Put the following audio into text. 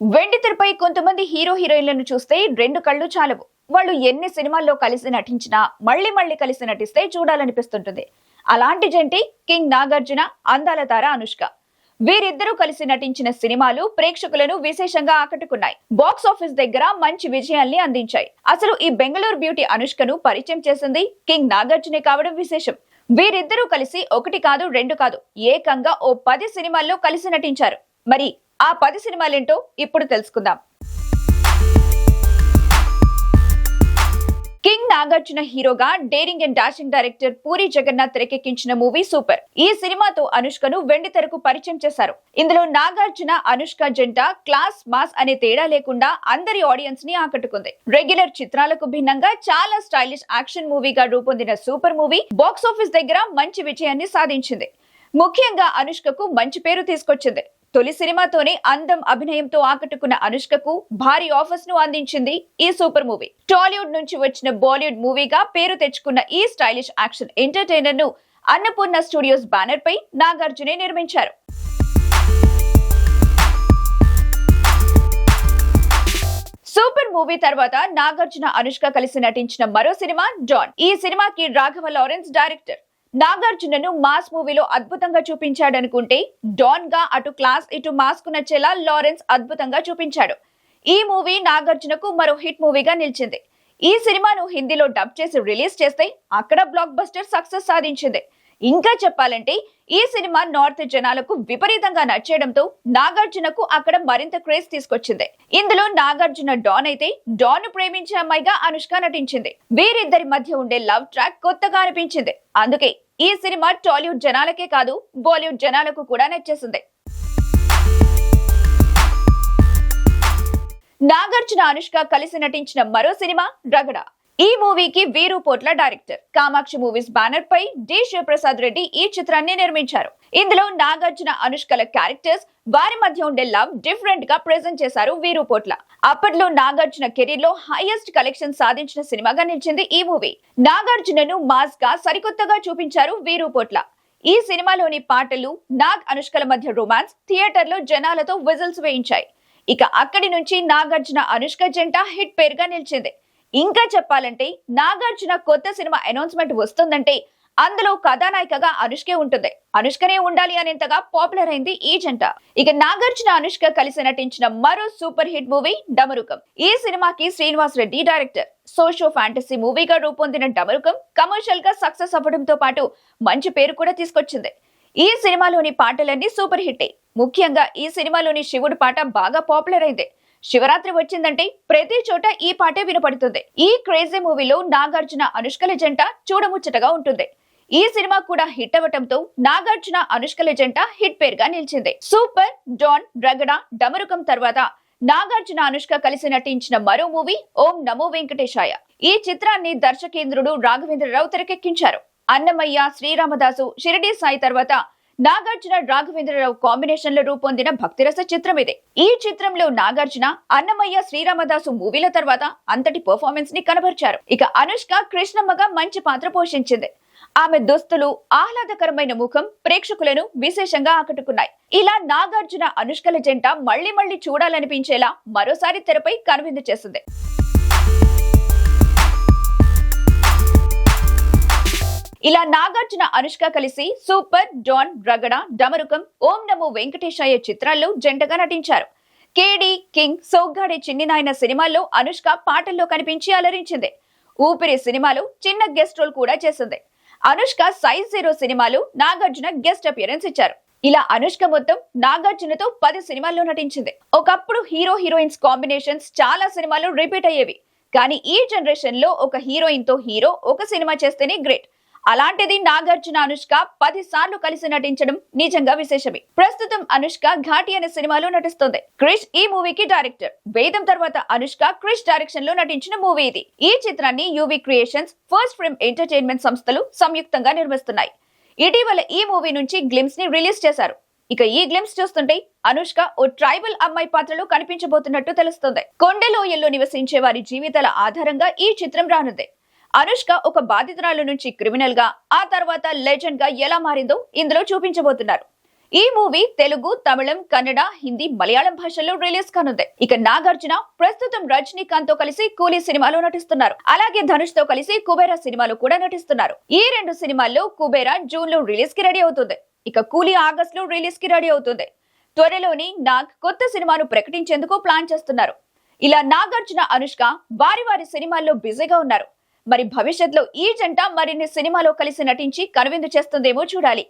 వెండితెరపై కొంతమంది హీరో హీరోయిన్లను చూస్తే రెండు కళ్ళు చాలవు. వాళ్ళు ఎన్ని సినిమాల్లో కలిసి నటించినా మళ్ళీ మళ్ళీ కలిసి నటిస్తే చూడాలనిపిస్తుంటుంది. అలాంటి జంటి కింగ్ నాగార్జున అందాల తార అనుష్క. వీరిద్దరూ కలిసి నటించిన సినిమాలు ప్రేక్షకులను విశేషంగా ఆకట్టుకున్నాయి. బాక్స్ ఆఫీస్ దగ్గర మంచి విజయాల్ని అందించాయి. అసలు ఈ బెంగళూరు బ్యూటీ అనుష్కను పరిచయం చేసింది కింగ్ నాగార్జునే కావడం విశేషం. వీరిద్దరూ కలిసి ఒకటి కాదు రెండు కాదు ఏకంగా ఓ పది సినిమాల్లో కలిసి నటించారు. మరి ఆ పది సినిమాలేంటో ఇప్పుడు తెలుసుకుందాం. కింగ్ నాగార్జున హీరోగా daring and dashing director Puri Jagannath తెరకెక్కించిన మూవీ సూపర్. ఈ సినిమాతో అనుష్కను వెండి తెరకు పరిచయం చేశారు. ఇందులో నాగార్జున అనుష్క జంట క్లాస్ మాస్ అనే తేడా లేకుండా అందరి ఆడియన్స్ని ఆకట్టుకుంది. రెగ్యులర్ చిత్రాలకు భిన్నంగా చాలా స్టైలిష్ యాక్షన్ మూవీగా రూపొందిన సూపర్ మూవీ బాక్స్ ఆఫీస్ దగ్గర మంచి విజయాన్ని సాధించింది. ముఖ్యంగా అనుష్కకు మంచి పేరు తీసుకొచ్చింది. తొలి సినిమాతోనే అందం అభినయంతో ఆకట్టుకున్న అనుష్కకు భారీ ఆఫర్స్ను అందించింది ఈ సూపర్ మూవీ. టాలీవుడ్ నుంచి వచ్చిన బాలీవుడ్ మూవీగా పేరు తెచ్చుకున్న ఈ స్టైలిష్ యాక్షన్ ఎంటర్టైనర్ను అన్నపూర్ణ స్టూడియోస్ బ్యానర్ పై నాగార్జునే నిర్మించారు. సూపర్ మూవీ తర్వాత నాగార్జున అనుష్క కలిసి నటించిన మరో సినిమా డాన్. ఈ సినిమాకి రాఘవ లారెన్స్ డైరెక్టర్. నాగార్జునను మాస్ మూవీలో అద్భుతంగా చూపించాడనుకుంటే డాన్గా అటు క్లాస్ ఇటు మాస్కు నచ్చేలా లారెన్స్ అద్భుతంగా చూపించాడు. ఈ మూవీ నాగార్జునకు మరో హిట్ మూవీగా నిలిచింది. ఈ సినిమాను హిందీలో డబ్ చేసి రిలీజ్ చేస్తే అక్కడ బ్లాక్ బస్టర్ సక్సెస్ సాధించింది. ఇంకా చెప్పాలంటే ఈ సినిమా నార్త్ జనాలకు విపరీతంగా నచ్చేయడంతో నాగార్జునకు అక్కడ మరింత క్రేజ్ తీసుకొచ్చింది. ఇందులో నాగార్జున డాన్ అయితే డాన్ ప్రేమించే అమ్మాయిగా అనుష్క నటించింది. వీరిద్దరి మధ్య ఉండే లవ్ ట్రాక్ కొత్తగా అనిపించింది. అందుకే ఈ సినిమా టాలీవుడ్ జనాలకే కాదు బాలీవుడ్ జనాలకు కూడా నచ్చేసింది. నాగార్జున అనుష్క కలిసి నటించిన మరో సినిమా రగడ. ఈ మూవీకి Veeru Potla director. Kamakshi movies banner పై డి. శివప్రసాద్ రెడ్డి ఈ చిత్రాన్ని నిర్మించారు. ఇందులో నాగార్జున అనుష్కల క్యారెక్టర్స్ వారి మధ్య ఉండే లవ్ డిఫరెంట్గా ప్రెజెంట్ చేశారు వీరు పోట్ల. అప్పట్లో నాగార్జున కెరీర్లో హైయెస్ట్ కలెక్షన్ సాధించిన సినిమాగా నిలిచింది ఈ మూవీ. నాగార్జునను మాస్గా సరికొత్తగా చూపించారు వీరు పోట్ల. ఈ సినిమాలోని పాటలు నాగ్ అనుష్కల మధ్య రొమాన్స్ థియేటర్లో జనాలతో విజిల్స్ వేయించాయి. ఇక అక్కడి నుంచి నాగార్జున అనుష్క జంట హిట్ పేరుగా నిలిచింది. ఇంకా చెప్పాలంటే నాగార్జున కొత్త సినిమా అనౌన్స్మెంట్ వస్తుందంటే అందులో కథానాయికగా అనుష్కే ఉంటుంది. అనుష్కనే ఉండాలి అనేంతగా పాపులర్ అయింది ఈ జంట. ఇక నాగార్జున అనుష్క కలిసి నటించిన మరో సూపర్ హిట్ మూవీ డమరుకం. ఈ సినిమాకి Srinivas Reddy director. Socio fantasy మూవీగా రూపొందిన డమరుకం కమర్షియల్గా సక్సెస్ అవ్వడంతో పాటు మంచి పేరు కూడా తీసుకొచ్చింది. ఈ సినిమాలోని పాటలన్నీ సూపర్ హిట్టే. ముఖ్యంగా ఈ సినిమాలోని శివుడు పాట బాగా పాపులర్ అయింది. శివరాత్రి వచ్చిందంటే ప్రతి చోట ఈ పాటే వినపడుతుంది. ఈ క్రేజీ మూవీలో నాగార్జున అనుష్కల జంట చూడముచ్చటగా ఉంటుంది. ఈ సినిమా కూడా హిట్ అవ్వటంతో నాగార్జున అనుష్కల జంట హిట్ పేరుగా నిలిచింది. సూపర్ డాన్ రగడ డమరుకం తర్వాత నాగార్జున అనుష్క కలిసి నటించిన మరో మూవీ ఓం నమో వెంకటేశాయ. ఈ చిత్రాన్ని దర్శకేంద్రుడు రాఘవేంద్రరావు తెరకెక్కించారు. అన్నమయ్య శ్రీరామదాసు షిరిడి సాయి తర్వాత నాగార్జున రాఘవేంద్రరావు కాంబినేషన్లో రూపొందిన భక్తిరస చిత్రం ఇది ఈ చిత్రంలో నాగార్జున అన్నమయ్య శ్రీరామదాసు మూవీల తర్వాత అంతటి పర్ఫార్మెన్స్ని కనబరిచారు. ఇక అనుష్క కృష్ణమ్మగా మంచి పాత్ర పోషించింది. ఆమె దుస్తులు ఆహ్లాదకరమైన ముఖం ప్రేక్షకులను విశేషంగా ఆకట్టుకున్నాయి. ఇలా నాగార్జున అనుష్కల జంట మళ్ళీ మళ్ళీ చూడాలనిపించేలా మరోసారి తెరపై కనువిందు చేసింది. ఇలా నాగార్జున అనుష్క కలిసి సూపర్ డాన్ రగడ డమరుకం ఓం నమో వెంకటేశయ్య చిత్రాల్లో జంటగా నటించారు. కేడి కింగ్ సోగ్గాడే చిన్ని నాయన సినిమాల్లో అనుష్క పాటల్లో కనిపించి అలరించింది. ఊపిరి సినిమాలో చిన్న గెస్ట్ రోల్ కూడా చేసింది. అనుష్క సైజ్ జీరో సినిమాలో నాగార్జున గెస్ట్ అపియరెన్స్ ఇచ్చారు. ఇలా అనుష్క మొత్తం నాగార్జునతో పది సినిమాల్లో నటించింది. ఒకప్పుడు హీరో హీరోయిన్స్ కాంబినేషన్స్ చాలా సినిమాలు రిపీట్ అయ్యేవి. కానీ ఈ జనరేషన్లో ఒక హీరోయిన్తో హీరో ఒక సినిమా చేస్తేనే గ్రేట్. అలాంటిది నాగార్జున అనుష్క పది సార్లు కలిసి నటించడం నిజంగా విశేషమే. ప్రస్తుతం అనుష్క ఘాటి అనే సినిమాలో నటిస్తుంది. క్రిష్ ఈ మూవీకి డైరెక్టర్. వేదం తర్వాత అనుష్క క్రిష్ డైరెక్షన్లో నటించిన మూవీ ఇది. ఈ చిత్రాన్ని UV creations first film entertainment సంస్థలు సంయుక్తంగా నిర్మిస్తున్నాయి ఇటీవల ఈ మూవీ నుంచి గ్లిమ్స్ని రిలీజ్ చేశారు. ఇక ఈ గ్లిమ్స్ చూస్తుంటే అనుష్క ఓ ట్రైబల్ అమ్మాయి పాత్రలో కనిపించబోతున్నట్టు తెలుస్తుంది. కొండలోయల్లో నివసించే వారి జీవితాల ఆధారంగా ఈ చిత్రం రానుంది. అనుష్క ఒక బాధితురాలు నుంచి క్రిమినల్గా ఆ తర్వాత లెజెండ్గా ఎలా మారిందో ఇందులో చూపించబోతున్నారు. ఈ మూవీ తెలుగు తమిళం కన్నడ హిందీ మలయాళం భాషల్లో రిలీజ్ కానుంది. ఇక నాగార్జున ప్రస్తుతం రజనీకాంత్తో కలిసి కూలీ సినిమాలో నటిస్తున్నారు. అలాగే ధనుష్తో కలిసి కుబేరా సినిమాలో కూడా నటిస్తున్నారు. ఈ రెండు సినిమాల్లో కుబేరా జూన్లో రిలీజ్కి రెడీ అవుతుంది. ఇక కూలీ ఆగస్ట్లో రిలీజ్కి రెడీ అవుతుంది. త్వరలోని నాగ్ కొత్త సినిమాను ప్రకటించేందుకు ప్లాన్ చేస్తున్నారు. ఇలా నాగార్జున అనుష్క వారి వారి సినిమాల్లో బిజీగా ఉన్నారు. మరి భవిష్యత్తులో ఈ జంట మరిన్ని సినిమాలో కలిసి నటించి కనువిందు చేస్తుందేమో చూడాలి.